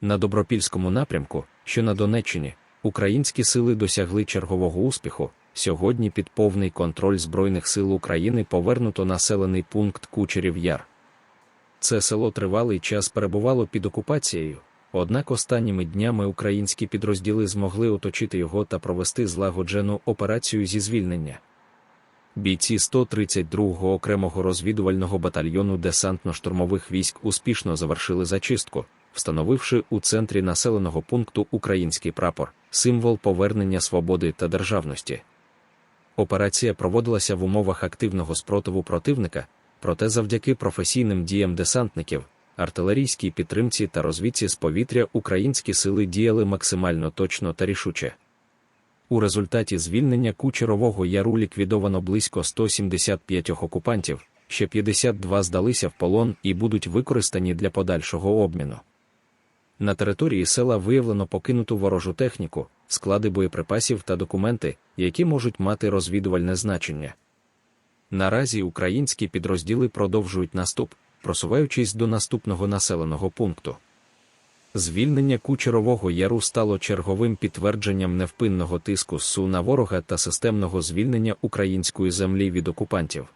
На Добропільському напрямку, що на Донеччині, українські сили досягли чергового успіху. Сьогодні під повний контроль Збройних сил України повернуто населений пункт Кучерів Яр. Це село тривалий час перебувало під окупацією, однак останніми днями українські підрозділи змогли оточити його та провести злагоджену операцію зі звільнення. Бійці 132-го окремого розвідувального батальйону десантно-штурмових військ успішно завершили зачистку, встановивши у центрі населеного пункту український прапор, символ повернення свободи та державності. Операція проводилася в умовах активного спротиву противника, проте завдяки професійним діям десантників, артилерійській підтримці та розвідці з повітря українські сили діяли максимально точно та рішуче. У результаті звільнення Кучерового яру ліквідовано близько 175 окупантів, ще 52 здалися в полон і будуть використані для подальшого обміну. На території села виявлено покинуту ворожу техніку, склади боєприпасів та документи, які можуть мати розвідувальне значення. Наразі українські підрозділи продовжують наступ, просуваючись до наступного населеного пункту. Звільнення Кучерового яру стало черговим підтвердженням невпинного тиску СУ на ворога та системного звільнення української землі від окупантів.